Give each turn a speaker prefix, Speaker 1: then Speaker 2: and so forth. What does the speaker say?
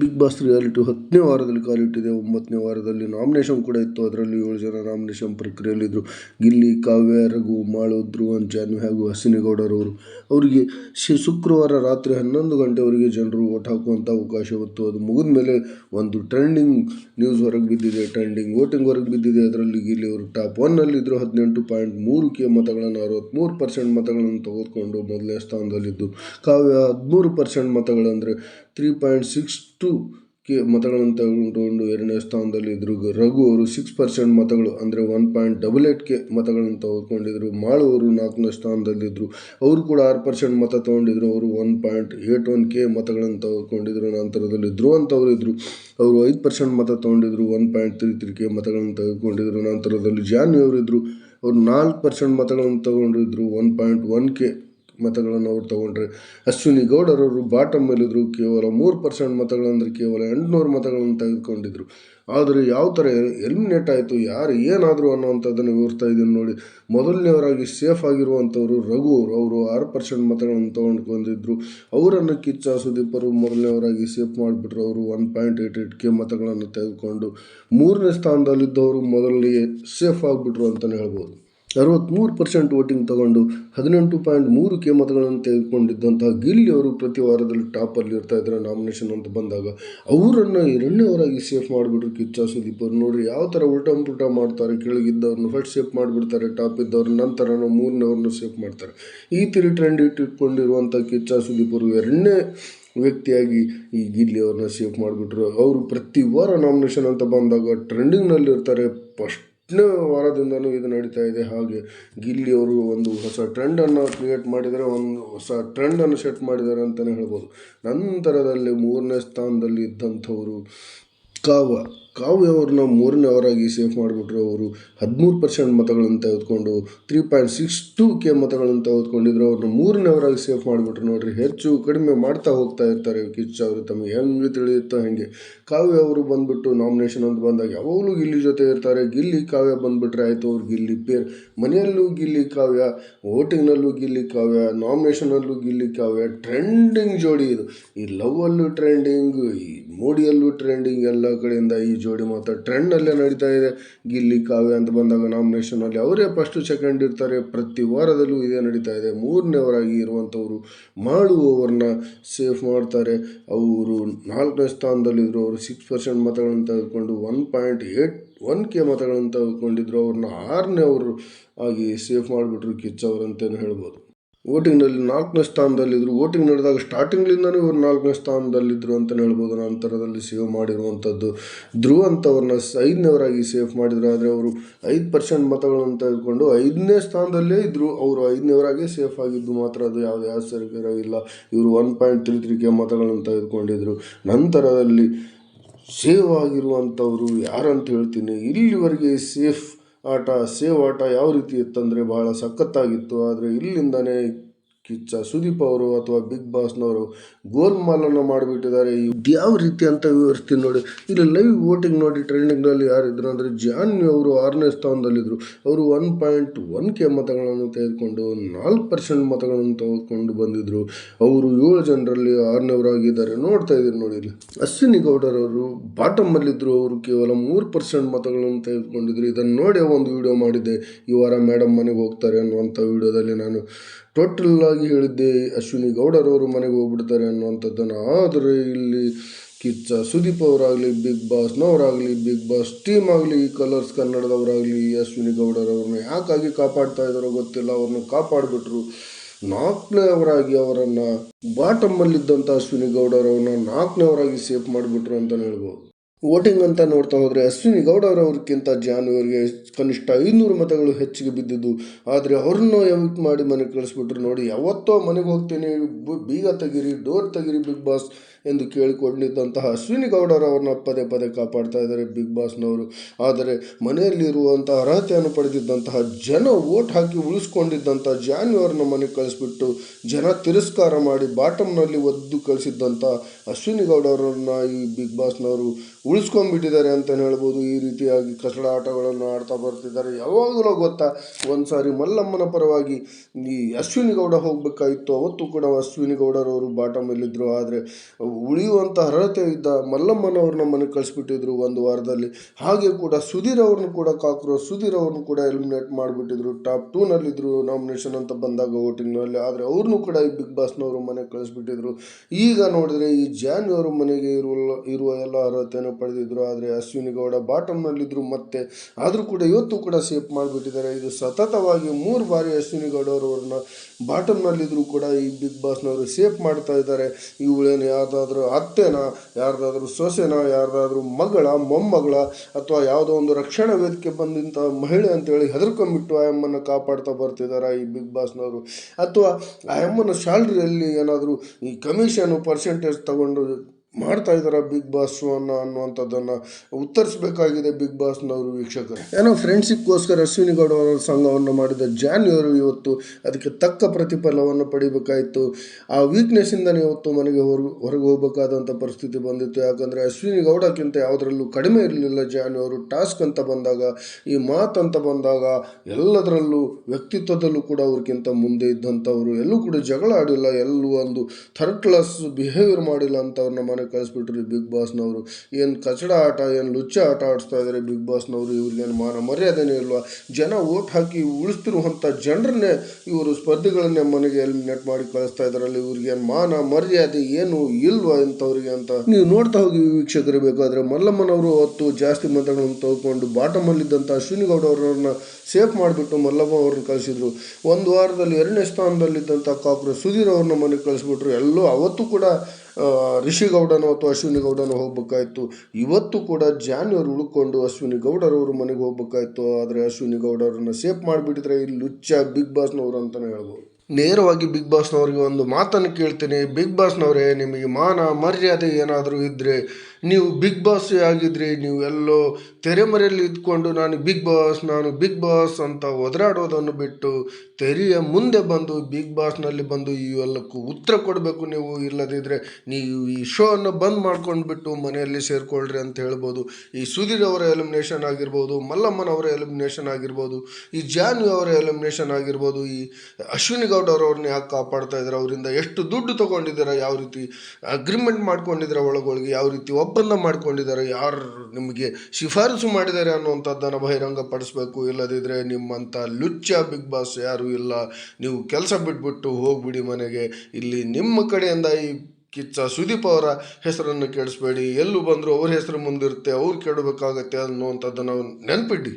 Speaker 1: Big boss reality ಹತ್ತನೇ ವಾರದಲ್ಲಿ ಕಾಲಿಟ್ಟಿದೆ ಒಂಬತ್ತನೇ ವಾರದಲ್ಲಿ ನಾಮಿನೇಷನ್ ಕೂಡ ಇತ್ತು. ಅದರಲ್ಲಿ ಏಳು ಜನ ನಾಮಿನೇಷನ್ ಪ್ರಕ್ರಿಯೆಯಲ್ಲಿದ್ದರು ಗಿಲ್ಲಿ, ಕಾವ್ಯ, ರಘು, ಮಾಳು, ಧ್ರುವನ್, ಜಾನ್ವಿ ಹಾಗೂ ಹಸಿನಿಗೌಡರವರು ಅವರಿಗೆ ಶುಕ್ರವಾರ ರಾತ್ರಿ ಹನ್ನೊಂದು ಗಂಟೆವರೆಗೆ ಜನರು ಓಟ್ ಹಾಕುವಂಥ ಅವಕಾಶ ಇತ್ತು ಅದು ಮುಗಿದ ಮೇಲೆ ಒಂದು ಟ್ರೆಂಡಿಂಗ್ ನ್ಯೂಸ್ ಹೊರಗೆ ಬಿದ್ದಿದೆ. ಟ್ರೆಂಡಿಂಗ್ ವೋಟಿಂಗ್ ಹೊರಗೆ ಬಿದ್ದಿದೆ. ಅದರಲ್ಲಿ ಗಿಲ್ಲಿ ಅವರು ಟಾಪ್ ಒನ್ನಲ್ಲಿದ್ದರು ಹದಿನೆಂಟು ಪಾಯಿಂಟ್ ಮೂರು ಕೆ ಮತಗಳನ್ನು ಅರವತ್ತ್ಮೂರು ಪರ್ಸೆಂಟ್ ಮತಗಳನ್ನು ತೆಗೆದುಕೊಂಡು ಮೊದಲನೇ ಸ್ಥಾನದಲ್ಲಿದ್ದು. ಕಾವ್ಯ ಹದಿಮೂರು percent ಮತಗಳಂದರೆ three point six two K ಮತಗಳನ್ನು ತೆಗೆದುಕೊಂಡು ಎರಡನೇ ಸ್ಥಾನದಲ್ಲಿದ್ದರು ರಘು ಅವರು ಸಿಕ್ಸ್ ಪರ್ಸೆಂಟ್ ಮತಗಳು, ಅಂದರೆ one point double eight K ಮತಗಳನ್ನು ತೆಗೆದುಕೊಂಡಿದ್ದರು ಮಾಳು ಅವರು ನಾಲ್ಕನೇ ಸ್ಥಾನದಲ್ಲಿದ್ದರು ಅವರು ಕೂಡ ಆರು ಪರ್ಸೆಂಟ್ ಮತ ತೊಗೊಂಡಿದ್ರು. ಅವರು one point eight one K ಮತಗಳನ್ನು ತೆಗೆದುಕೊಂಡಿದ್ದರು ನಂತರದಲ್ಲಿ ಧ್ರುವ ಅವರು ಇದ್ದರು ಅವರು ಐದು ಪರ್ಸೆಂಟ್ ಮತ ತೊಗೊಂಡಿದ್ರು. One point three three K ಮತಗಳನ್ನು ತೆಗೆದುಕೊಂಡಿದ್ದರು ನಂತರದಲ್ಲಿ ಜಾನ್ವಿ ಅವರಿದ್ದರು ಅವರು ನಾಲ್ಕು ಪರ್ಸೆಂಟ್ ಮತಗಳನ್ನು ತಗೊಂಡಿದ್ರು. ಒನ್ ಪಾಯಿಂಟ್ ಒನ್ ಕೆ ಮತಗಳನ್ನು ಅವ್ರು ತೊಗೊಂಡ್ರೆ. ಅಶ್ವಿನಿ ಗೌಡರವರು ಬಾಟಮ್ ಮೇಲಿದ್ರು, ಕೇವಲ ಮೂರು ಪರ್ಸೆಂಟ್ ಮತಗಳಂದರೆ ಕೇವಲ ಎಂಟುನೂರು ಮತಗಳನ್ನು ತೆಗೆದುಕೊಂಡಿದ್ರು. ಆದರೆ ಯಾವ ಥರ ಎಲಿಮಿನೇಟ್ ಆಯಿತು, ಯಾರು ಏನಾದರೂ ಅನ್ನೋವಂಥದ್ದನ್ನು ವಿವರಿಸ್ತಾ ಇದ್ದೀನಿ ನೋಡಿ. ಮೊದಲನೇವರಾಗಿ ಸೇಫ್ ಆಗಿರುವಂಥವರು ರಘು ಅವರು. ಅವರು ಆರು ಪರ್ಸೆಂಟ್ ಮತಗಳನ್ನು ತೊಗೊಂಡು ಬಂದಿದ್ದರು ಅವರನ್ನು ಕಿಚ್ಚ ಸುದೀಪರು ಮೊದಲನೇವರಾಗಿ ಸೇಫ್ ಮಾಡಿಬಿಟ್ರು. ಅವರು one point eight eight K ಮತಗಳನ್ನು ತೆಗೆದುಕೊಂಡು ಮೂರನೇ ಸ್ಥಾನದಲ್ಲಿದ್ದವರು ಮೊದಲಿಗೆ ಸೇಫ್ ಆಗಿಬಿಟ್ರು ಅಂತಲೇ ಹೇಳ್ಬೋದು. ಅರವತ್ತ್ಮೂರು ಪರ್ಸೆಂಟ್ ವೋಟಿಂಗ್ ತಗೊಂಡು ಹದಿನೆಂಟು ಪಾಯಿಂಟ್ ಮೂರು ಕೆ ಮತಗಳನ್ನು ತೆಗೆದುಕೊಂಡಿದ್ದಂತಹ ಗಿಲ್ಲಿ ಅವರು ಪ್ರತಿ ವಾರದಲ್ಲಿ ಟಾಪಲ್ಲಿ ಇರ್ತಾ ಇದ್ದಾರೆ ನಾಮಿನೇಷನ್ ಅಂತ ಬಂದಾಗ. ಅವರನ್ನು ಎರಡನೇವರಾಗಿ ಸೇಫ್ ಮಾಡಿಬಿಟ್ರು ಕಿಚ್ಚ ಸುದೀಪ್ ಅವರು. ನೋಡ್ರಿ ಯಾವ ಥರ ಉಲ್ಟಾ ಪುಲ್ಟಾ ಮಾಡ್ತಾರೆ, ಕೆಳಗಿದ್ದವ್ರನ್ನ ಫಸ್ಟ್ ಸೇಫ್ ಮಾಡಿಬಿಡ್ತಾರೆ ಟಾಪ್ ಇದ್ದವ್ರ ನಂತರ ಮೂರನೇವ್ರನ್ನ ಸೇಫ್ ಮಾಡ್ತಾರೆ. ಈ ತಿರಿ ಟ್ರೆಂಡ್ ಇಟ್ಟುಕೊಂಡಿರುವಂಥ ಕಿಚ್ಚ ಸುದೀಪ್ ಅವರು ಎರಡನೇ ವ್ಯಕ್ತಿಯಾಗಿ ಈ ಗಿಲ್ಲಿ ಅವ್ರನ್ನ ಸೇಫ್ ಮಾಡಿಬಿಟ್ರು. ಅವರು ಪ್ರತಿ ವಾರ ನಾಮಿನೇಷನ್ ಅಂತ ಬಂದಾಗ ಟ್ರೆಂಡಿಂಗ್ನಲ್ಲಿ ಇರ್ತಾರೆ ಫಸ್ಟ್ನೇ ವಾರದಿಂದನೂ ಇದು ನಡೀತಾ ಇದೆ. ಹಾಗೆ ಗಿಲ್ಲಿ ಅವರು ಒಂದು ಹೊಸ ಟ್ರೆಂಡನ್ನು ಕ್ರಿಯೇಟ್ ಮಾಡಿದರೆ ಒಂದು ಹೊಸ ಟ್ರೆಂಡನ್ನು ಸೆಟ್ ಮಾಡಿದ್ದಾರೆ ಅಂತಲೇ ಹೇಳ್ಬೋದು. ನಂತರದಲ್ಲಿ ಮೂರನೇ ಸ್ಥಾನದಲ್ಲಿ ಇದ್ದಂಥವರು ಕಾವ. ಕಾವ್ಯ ಅವ್ರನ್ನ ಮೂರನೇ ಅವರಾಗಿ ಸೇಫ್ ಮಾಡಿಬಿಟ್ರು ಅವರು ಹದಿಮೂರು ಪರ್ಸೆಂಟ್ ಮತಗಳನ್ನು ತೆಗೆದುಕೊಂಡು three point six two K ಮತಗಳನ್ನು ತೆಗೆದುಕೊಂಡಿದ್ರು, ಅವ್ರನ್ನ ಮೂರನೇ ಅವರಾಗಿ ಸೇಫ್ ಮಾಡಿಬಿಟ್ರು ನೋಡ್ರಿ, ಹೆಚ್ಚು ಕಡಿಮೆ ಮಾಡ್ತಾ ಹೋಗ್ತಾ ಇರ್ತಾರೆ ಕಿಚ್ಚ ಅವರು, ತಮಗೆ ಹೆಂಗೆ ತಿಳಿಯುತ್ತೋ ಹಾಗೆ. ಕಾವ್ಯ ಅವರು ಬಂದುಬಿಟ್ಟು ನಾಮಿನೇಷನ್ ಅಂತ ಬಂದಾಗ ಯಾವಾಗಲೂ ಗಿಲ್ಲಿ ಜೊತೆ ಇರ್ತಾರೆ, ಗಿಲ್ಲಿ ಕಾವ್ಯ ಬಂದುಬಿಟ್ರೆ ಆಯಿತು, ಅವ್ರು ಗಿಲ್ಲಿ ಪೇರ್ ಮನೆಯಲ್ಲೂ ಗಿಲ್ಲಿ ಕಾವ್ಯ, ವೋಟಿಂಗ್ನಲ್ಲೂ ಗಿಲ್ಲಿ ಕಾವ್ಯ ನಾಮಿನೇಷನಲ್ಲೂ ಗಿಲ್ಲಿ ಕಾವ್ಯ ಟ್ರೆಂಡಿಂಗ್ ಜೋಡಿ ಇದು. ಈ ಲವ್ ಅಲ್ಲೂ ಟ್ರೆಂಡಿಂಗ್ ಈ ಮೋಡಿಯಲ್ಲೂ ಟ್ರೆಂಡಿಂಗ್ ಎಲ್ಲ ಕಡೆಯಿಂದ ಈ ಜೋಡಿ ಮಾತ್ರ ಟ್ರೆಂಡಲ್ಲೇ ನಡೀತಾ ಇದೆ. ಗಿಲ್ಲಿ, ಕಾವ್ಯ ಅಂತ ಬಂದಾಗ ನಾಮಿನೇಷನಲ್ಲಿ ಅವರೇ ಫಸ್ಟು ಸೆಕೆಂಡ್ ಇರ್ತಾರೆ. ಪ್ರತಿ ವಾರದಲ್ಲೂ ಇದೇ ನಡೀತಾ ಇದೆ. ಮೂರನೇವರಾಗಿ ಇರುವಂಥವರು ಮಾಡುವವ್ರನ್ನ ಸೇಫ್ ಮಾಡ್ತಾರೆ. ಅವರು ನಾಲ್ಕನೇ ಸ್ಥಾನದಲ್ಲಿದ್ದರು ಅವರು ಸಿಕ್ಸ್ ಪರ್ಸೆಂಟ್ ಮತಗಳನ್ನು ತೆಗೆದುಕೊಂಡು one point eight one K ಮತಗಳನ್ನು ತೆಗೆದುಕೊಂಡಿದ್ರು. ಅವ್ರನ್ನ ಆರನೇ ಅವರು ಆಗಿ ಸೇಫ್ ಮಾಡಿಬಿಟ್ರು ಕಿಚ್ಚ ಅವರು ಅಂತಲೇ ಹೇಳ್ಬೋದು. ವೋಟಿಂಗ್ನಲ್ಲಿ ನಾಲ್ಕನೇ ಸ್ಥಾನದಲ್ಲಿದ್ದರು ವೋಟಿಂಗ್ ನಡೆದಾಗ ಸ್ಟಾರ್ಟಿಂಗ್ಲಿಂದಲೂ ಇವರು ನಾಲ್ಕನೇ ಸ್ಥಾನದಲ್ಲಿದ್ದರು ಅಂತಲೇ ಹೇಳ್ಬೋದು. ನಂತರದಲ್ಲಿ ಸೇವ್ ಮಾಡಿರುವಂಥದ್ದು. ಧ್ರುವ ಅವ್ರನ್ನ ಐದನೇವರಾಗಿ ಸೇಫ್ ಮಾಡಿದರು. ಆದರೆ ಅವರು ಐದು ಪರ್ಸೆಂಟ್ ಮತಗಳನ್ನು ತೆಗೆದುಕೊಂಡು ಐದನೇ ಸ್ಥಾನದಲ್ಲೇ ಇದ್ದರು ಅವರು ಐದನೇವರಾಗಿ ಸೇಫ್ ಆಗಿದ್ದು ಮಾತ್ರ ಅದು ಯಾವುದೇ ಆಶ್ಚರ್ಯಕರವಿಲ್ಲ ಇವರು one point three three K ಮತಗಳನ್ನು ತೆಗೆದುಕೊಂಡಿದ್ದರು ನಂತರದಲ್ಲಿ ಸೇವ್ ಆಗಿರುವಂಥವ್ರು ಯಾರಂತ ಹೇಳ್ತೀನಿ. ಇಲ್ಲಿವರೆಗೆ ಸೇಫ್ ಆಟ ಸೇವ್ ಆಟ ಯಾವ ರೀತಿ ಇತ್ತಂದರೆ ಬಹಳ ಸಖತ್ತಾಗಿತ್ತು. ಆದರೆ ಇಲ್ಲಿಂದನೇ ಕಿಚ್ಚ, ಸುದೀಪ್ ಅವರು ಅಥವಾ ಬಿಗ್ ಬಾಸ್ನವರು ಗೋಲ್ಮಾಲನ್ನು ಮಾಡಿಬಿಟ್ಟಿದ್ದಾರೆ. ಯಾವ ರೀತಿ ಅಂತ ವಿವರಿಸ್ತೀನಿ ನೋಡಿ. ಇಲ್ಲಿ ಲೈವ್ ವೋಟಿಂಗ್ ನೋಡಿ ಟ್ರೆಂಡಿಂಗ್ನಲ್ಲಿ ಯಾರಿದ್ರು ಅಂದರೆ ಜಾನ್ವಿ ಅವರು ಆರನೇ ಸ್ಥಾನದಲ್ಲಿದ್ದರು ಅವರು ಒನ್ ಪಾಯಿಂಟ್ ಒನ್ ಕೆ ಮತಗಳನ್ನು ತೆಗೆದುಕೊಂಡು ನಾಲ್ಕು ಪರ್ಸೆಂಟ್ ಮತಗಳನ್ನು ತೆಗೆದುಕೊಂಡು ಬಂದಿದ್ದರು ಅವರು ಏಳು ಜನರಲ್ಲಿ ಆರನೇವರಾಗಿದ್ದಾರೆ. ನೋಡ್ತಾ ಇದ್ದೀರಿ ನೋಡಿ ಇಲ್ಲಿ. ಅಶ್ವಿನಿ ಗೌಡರವರು ಬಾಟಮಲ್ಲಿದ್ದರು ಅವರು ಕೇವಲ ಮೂರು ಪರ್ಸೆಂಟ್ ಮತಗಳನ್ನು ತೆಗೆದುಕೊಂಡಿದ್ರು. ಇದನ್ನು ನೋಡಿ ಒಂದು ವಿಡಿಯೋ ಮಾಡಿದ್ದೆ. ಈ ವಾರ ಮೇಡಮ್ ಮನೆಗೆ ಹೋಗ್ತಾರೆ ಅನ್ನುವಂಥ ವಿಡಿಯೋದಲ್ಲಿ ನಾನು ಟೋಟಲ್ ಆಗಿ ಹೇಳಿದ್ದೆ, ಅಶ್ವಿನಿ ಗೌಡರವರು ಮನೆಗೆ ಹೋಗ್ಬಿಡ್ತಾರೆ ಅನ್ನುವಂಥದ್ದನ್ನು. ಆದರೆ ಇಲ್ಲಿ ಕಿಚ್ಚ ಸುದೀಪ್ ಅವರಾಗಲಿ, ಬಿಗ್ ಬಾಸ್ನವರಾಗಲಿ, ಬಿಗ್ ಬಾಸ್ ಟೀಮ್ ಆಗಲಿ ಕಲರ್ಸ್ ಕನ್ನಡದವರಾಗಲಿ ಅಶ್ವಿನಿ ಗೌಡರವ್ರನ್ನ ಯಾಕಾಗಿ ಕಾಪಾಡ್ತಾ ಇದ್ದಾರೋ ಗೊತ್ತಿಲ್ಲ. ಅವ್ರನ್ನ ಕಾಪಾಡಿಬಿಟ್ರು ನಾಲ್ಕನೇ ಅವರಾಗಿ ಅವರನ್ನು ಬಾಟಮ್ಮಲ್ಲಿದ್ದಂಥ ಅಶ್ವಿನಿ ಗೌಡರವ್ರನ್ನ ನಾಲ್ಕನೇ ಅವರಾಗಿ ಸೇಫ್ ಮಾಡಿಬಿಟ್ರು ಅಂತಲೇ ಹೇಳ್ಬೋದು. ವೋಟಿಂಗ್ ಅಂತ ನೋಡ್ತಾ ಹೋದರೆ ಅಶ್ವಿನಿ ಗೌಡರವ್ರಿಗಿಂತ ಜಾನ್ವರಿಗೆ ಕನಿಷ್ಠ ಐನೂರು ಮತಗಳು ಹೆಚ್ಚಿಗೆ ಬಿದ್ದಿದ್ದು. ಆದರೆ ಅವ್ರನ್ನ ಎಮಿಟ್ ಮಾಡಿ ಮನೆಗೆ ಕಳಿಸ್ಬಿಟ್ರು ನೋಡಿ, ಯಾವತ್ತೋ ಮನೆಗೆ ಹೋಗ್ತೀನಿ ಬೀಗ ತೆಗೀರಿ, ಡೋರ್ ತೆಗೀರಿ, ಬಿಗ್ ಬಾಸ್. ಎಂದು ಕೇಳಿಕೊಂಡಿದ್ದಂತಹ ಅಶ್ವಿನಿ ಗೌಡರವರನ್ನ ಪದೇ ಪದೇ ಕಾಪಾಡ್ತಾ ಇದ್ದಾರೆ ಬಿಗ್ ಬಾಸ್ನವರು. ಆದರೆ ಮನೆಯಲ್ಲಿರುವಂತಹ ಅರ್ಹತೆಯನ್ನು ಪಡೆದಿದ್ದಂತಹ ಜನ ವೋಟ್ ಹಾಕಿ ಉಳಿಸ್ಕೊಂಡಿದ್ದಂಥ ಜಾನ್ವರ್ನ ಮನೆಗೆ ಕಳಿಸ್ಬಿಟ್ಟು ಜನ ತಿರಸ್ಕಾರ ಮಾಡಿ ಬಾಟಮ್ನಲ್ಲಿ ಒದ್ದು ಕಳಿಸಿದ್ದಂಥ ಅಶ್ವಿನಿ ಗೌಡರವರನ್ನ ಈ ಬಿಗ್ ಬಾಸ್ನವರು ಉಳಿಸ್ಕೊಂಡ್ಬಿಟ್ಟಿದ್ದಾರೆ ಅಂತಲೇ ಹೇಳ್ಬೋದು. ಈ ರೀತಿಯಾಗಿ ಕಸಡ ಆಟಗಳನ್ನು ಆಡ್ತಾ ಬರ್ತಿದ್ದಾರೆ. ಯಾವಾಗಲೂ ಗೊತ್ತಾ ಒಂದು ಸಾರಿ ಮಲ್ಲಮ್ಮನ ಪರವಾಗಿ ಈ ಅಶ್ವಿನಿ ಗೌಡ ಹೋಗಬೇಕಾಗಿತ್ತು. ಅವತ್ತು ಕೂಡ ಅಶ್ವಿನಿ ಗೌಡರವರು ಬಾಟಮಲ್ಲಿದ್ದರು ಆದರೆ ಉಳಿಯುವಂಥ ಅರ್ಹತೆ ಇದ್ದ ಮಲ್ಲಮ್ಮನವ್ರನ್ನ ಮನೆಗೆ ಕಳಿಸ್ಬಿಟ್ಟಿದ್ರು ಒಂದು ವಾರದಲ್ಲಿ. ಹಾಗೆ ಕೂಡ ಸುಧೀರ್ ಅವ್ರನ್ನ ಕೂಡ ಕಾಕ್ರೋಚ್, ಸುಧೀರ್ ಅವ್ರನ್ನ ಕೂಡ ಎಲಿಮಿನೇಟ್ ಮಾಡಿಬಿಟ್ಟಿದ್ರು. ಟಾಪ್ ಟೂನಲ್ಲಿದ್ದರು ನಾಮಿನೇಷನ್ ಅಂತ ಬಂದಾಗ ವೋಟಿಂಗ್ನಲ್ಲಿ. ಆದರೆ ಅವ್ರನ್ನೂ ಕೂಡ ಈ ಬಿಗ್ ಬಾಸ್ನವರು ಮನೆಗೆ ಕಳಿಸ್ಬಿಟ್ಟಿದ್ರು. ಈಗ ನೋಡಿದ್ರೆ ಈ ಜಾನ್ ಅವರು ಮನೆಗೆ ಇರುವ ಇರುವ ಎಲ್ಲ ಅರ್ಹತೆಯನ್ನು ಪಡೆದಿದ್ರು. ಆದರೆ ಅಶ್ವಿನಿ ಗೌಡ ಬಾಟಮ್ನಲ್ಲಿದ್ದರು ಮತ್ತೆ ಆದರೂ ಕೂಡ ಇವತ್ತು ಕೂಡ ಸೇಫ್ ಮಾಡಿಬಿಟ್ಟಿದ್ದಾರೆ. ಇದು ಸತತವಾಗಿ ಮೂರು ಬಾರಿ ಅಶ್ವಿನಿ ಗೌಡ ಅವರನ್ನ ಬಾಟಮ್ನಲ್ಲಿದ್ದರೂ ಕೂಡ ಈ ಬಿಗ್ ಬಾಸ್ನವರು ಸೇಫ್ ಮಾಡ್ತಾ ಇದ್ದಾರೆ. ಇವಳೇನು ಯಾರ್ದಾದ್ರೂ ಅತ್ತೆನ, ಯಾರ್ದಾದ್ರೂ ಸೊಸೆನ, ಯಾರ್ದಾದ್ರೂ ಮಗಳ, ಮೊಮ್ಮಗಳ ಅಥವಾ ಯಾವುದೋ ಒಂದು ರಕ್ಷಣಾ ವೇದಿಕೆ ಬಂದಂಥ ಮಹಿಳೆ ಅಂತೇಳಿ ಹೆದರ್ಕೊಂಡ್ಬಿಟ್ಟು ಆ ಎಮ್ಮನ್ನು ಕಾಪಾಡ್ತಾ ಬರ್ತಿದ್ದಾರೆ ಈ ಬಿಗ್ ಬಾಸ್ನವರು? ಅಥವಾ ಆ ಅಮ್ಮನ ಸ್ಯಾಲ್ರಿಯಲ್ಲಿ ಏನಾದರೂ ಈ ಕಮಿಷನು ಪರ್ಸೆಂಟೇಜ್ ತಗೊಂಡು ಮಾಡ್ತಾ ಇದ್ದಾರೆ ಬಿಗ್ ಬಾಸ್ ಅನ್ನೋ ಅನ್ನುವಂಥದ್ದನ್ನು ಉತ್ತರಿಸಬೇಕಾಗಿದೆ ಬಿಗ್ ಬಾಸ್ನವರು ವೀಕ್ಷಕರು. ಏನೋ ಫ್ರೆಂಡ್ಶಿಪ್ಗೋಸ್ಕರ ಅಶ್ವಿನಿ ಗೌಡ ಅವರ ಸಂಘವನ್ನು ಮಾಡಿದ ಜಾನ್ಯವರು ಇವತ್ತು ಅದಕ್ಕೆ ತಕ್ಕ ಪ್ರತಿಫಲವನ್ನು ಪಡಿಬೇಕಾಯಿತು. ಆ ವೀಕ್ನೆಸ್ಸಿಂದನೇ ಇವತ್ತು ಮನೆಗೆ ಹೊರ, ಹೊರಗೆ ಹೋಗಬೇಕಾದಂಥ ಪರಿಸ್ಥಿತಿ ಬಂದಿತ್ತು. ಯಾಕಂದರೆ ಅಶ್ವಿನಿ ಗೌಡಕ್ಕಿಂತ ಯಾವುದರಲ್ಲೂ ಕಡಿಮೆ ಇರಲಿಲ್ಲ ಜಾನ್ವರು ಟಾಸ್ಕ್ ಅಂತ ಬಂದಾಗ. ಈ ಮಾತಂತ ಬಂದಾಗ ಎಲ್ಲದರಲ್ಲೂ ವ್ಯಕ್ತಿತ್ವದಲ್ಲೂ ಕೂಡ ಅವ್ರಿಗಿಂತ ಮುಂದೆ ಇದ್ದಂಥವರು, ಎಲ್ಲೂ ಕೂಡ ಜಗಳ ಆಡಿಲ್ಲ, ಎಲ್ಲೂ ಒಂದು ಥರ್ಡ್ ಕ್ಲಾಸ್ ಬಿಹೇವಿಯರ್ ಮಾಡಿಲ್ಲ ಅಂತ ಅವ್ರನ್ನ ಮನೆ ಕಳಿಸ್ಬಿಟ್ರು ಬಿಗ್ ಬಾಸ್ನವರು. ಏನು ಕಚಡ ಆಟ, ಏನು ಲುಚ್ಚ ಆಟ ಆಡಿಸ್ತಾ ಇದ್ದಾರೆ ಬಿಗ್ ಬಾಸ್ನವರು, ಇವ್ರಿಗೇನು ಮಾನ ಮರ್ಯಾದೆನೇ ಇಲ್ವಾ? ಜನ ಓಟ್ ಹಾಕಿ ಉಳಿಸ್ತಿರುವಂಥ ಜನರನ್ನೇ ಇವರು ಸ್ಪರ್ಧಿಗಳನ್ನೇ ಮನೆಗೆ ಎಲಿಮಿನೇಟ್ ಮಾಡಿ ಕಳಿಸ್ತಾ ಇದ್ದಾರಲ್ಲ ಇವ್ರಿಗೆ ಮಾನ ಮರ್ಯಾದೆ ಏನು ಇಲ್ವಾ ಇಂಥವ್ರಿಗೆ ಅಂತ? ನೀವು ನೋಡ್ತಾ ಹೋಗಿ ವೀಕ್ಷಕರು ಬೇಕಾದ್ರೆ ಮಲ್ಲಮ್ಮನವರು ಹೊತ್ತು ಜಾಸ್ತಿ ಮತಗಳನ್ನು ತಗೊಂಡು ಬಾಟಮಲ್ಲಿದ್ದಂಥ ಅಶ್ವಿನಿ ಗೌಡ ಸೇಫ್ ಮಾಡಿಬಿಟ್ಟು ಮಲ್ಲಮ್ಮ ಅವ್ರನ್ನ ಕಳಿಸಿದ್ರು. ಒಂದು ವಾರದಲ್ಲಿ ಎರಡನೇ ಸ್ಥಾನದಲ್ಲಿದ್ದಂಥ ಕಾಕ್ರೋಚ್ ಸುಧೀರ್ ಅವ್ರನ್ನ ಮನೆಗೆ ಕಳಿಸ್ಬಿಟ್ರು. ಎಲ್ಲೋ ಅವತ್ತು ಕೂಡ ಆ, ರಿಷಿ ಗೌಡನೋ ಅಥವಾ ಅಶ್ವಿನಿ ಗೌಡನೋ ಹೋಗ್ಬೇಕಾಯ್ತು. ಇವತ್ತು ಕೂಡ ಜಾನ್ಯವರು ಉಳ್ಕೊಂಡು ಅಶ್ವಿನಿ ಗೌಡರವರು ಮನೆಗೆ ಹೋಗ್ಬೇಕಾಯ್ತು. ಆದರೆ ಅಶ್ವಿನಿ ಗೌಡರನ್ನ ಸೇಫ್ ಮಾಡಿಬಿಟ್ಟಿದ್ರೆ ಇಲ್ಲಿ ಲುಚ್ಚ ಬಿಗ್ ಬಾಸ್ನವರು ಅಂತಲೇ ಹೇಳ್ಬೋದು. ನೇರವಾಗಿ ಬಿಗ್ ಬಾಸ್ನವ್ರಿಗೆ ಒಂದು ಮಾತನ್ನು ಕೇಳ್ತೀನಿ. ಬಿಗ್ ಬಾಸ್ನವರೇ ನಿಮಗೆ ಮಾನ ಮರ್ಯಾದೆ ಏನಾದರೂ ಇದ್ದರೆ ನೀವು ಬಿಗ್ ಬಾಸ್ ಆಗಿದ್ರಿ ನೀವು ಎಲ್ಲೋ ತೆರೆಮರೆಯಲ್ಲಿ ಇದ್ಕೊಂಡು ನಾನು ಬಿಗ್ ಬಾಸ್, ನಾನು ಬಿಗ್ ಬಾಸ್ ಅಂತ ಒದರಾಡೋದನ್ನು ಬಿಟ್ಟು ತೆರೆಯ ಮುಂದೆ ಬಂದು ಬಿಗ್ ಬಾಸ್ನಲ್ಲಿ ಬಂದು ಇವೆಲ್ಲಕ್ಕೂ ಉತ್ತರ ಕೊಡಬೇಕು ನೀವು. ಇಲ್ಲದಿದ್ದರೆ ನೀವು ಈ ಶೋ ಅನ್ನು ಬಂದ್ ಮಾಡ್ಕೊಂಡ್ಬಿಟ್ಟು ಮನೆಯಲ್ಲಿ ಸೇರಿಕೊಳ್ಳ್ರಿ ಅಂತ ಹೇಳ್ಬೋದು. ಈ ಸುಧೀರ್ ಅವರ ಎಲಿಮಿನೇಷನ್ ಆಗಿರ್ಬೋದು ಮಲ್ಲಮ್ಮನವರ ಎಲಿಮಿನೇಷನ್ ಆಗಿರ್ಬೋದು, ಈ ಜಾನ್ವಿ ಅವರ ಎಲಿಮಿನೇಷನ್ ಆಗಿರ್ಬೋದು, ಈ ಅಶ್ವಿನಿ ಗೌಡ ಅವ್ರವ್ರನ್ನ ಯಾಕೆ ಕಾಪಾಡ್ತಾ ಇದ್ದಾರೆ? ಅವರಿಂದ ಎಷ್ಟು ದುಡ್ಡು ತೊಗೊಂಡಿದ್ದಾರೆ? ಯಾವ ರೀತಿ ಅಗ್ರಿಮೆಂಟ್ ಮಾಡ್ಕೊಂಡಿದ್ದಾರೆ ಒಳಗೊಳಗೆ? ಯಾವ ರೀತಿ ಒಪ್ಪಂದ ಮಾಡ್ಕೊಂಡಿದ್ದಾರೆ. ಯಾರು ನಿಮಗೆ ಶಿಫಾರಸು ಮಾಡಿದ್ದಾರೆ ಅನ್ನುವಂಥದ್ದನ್ನು ಬಹಿರಂಗ ಪಡಿಸ್ಬೇಕು ಇಲ್ಲದಿದ್ದರೆ ನಿಮ್ಮಂಥ ಲುಚ್ಚ ಬಿಗ್ ಬಾಸ್ ಯಾರೂ ಇಲ್ಲ. ನೀವು ಕೆಲಸ ಬಿಟ್ಬಿಟ್ಟು ಹೋಗ್ಬಿಡಿ ಮನೆಗೆ. ಇಲ್ಲಿ ನಿಮ್ಮ ಕಡೆಯಿಂದ ಈ ಕಿಚ್ಚ ಸುದೀಪ್ ಅವರ ಹೆಸರನ್ನು ಕೆಡಿಸ್ಬೇಡಿ ಎಲ್ಲೂ ಬಂದರೂ ಅವ್ರ ಹೆಸರು ಮುಂದಿರುತ್ತೆ. ಅವ್ರು ಕೆಡಬೇಕಾಗತ್ತೆ ಅನ್ನುವಂಥದ್ದನ್ನು ನೆನಪಿಡಿ.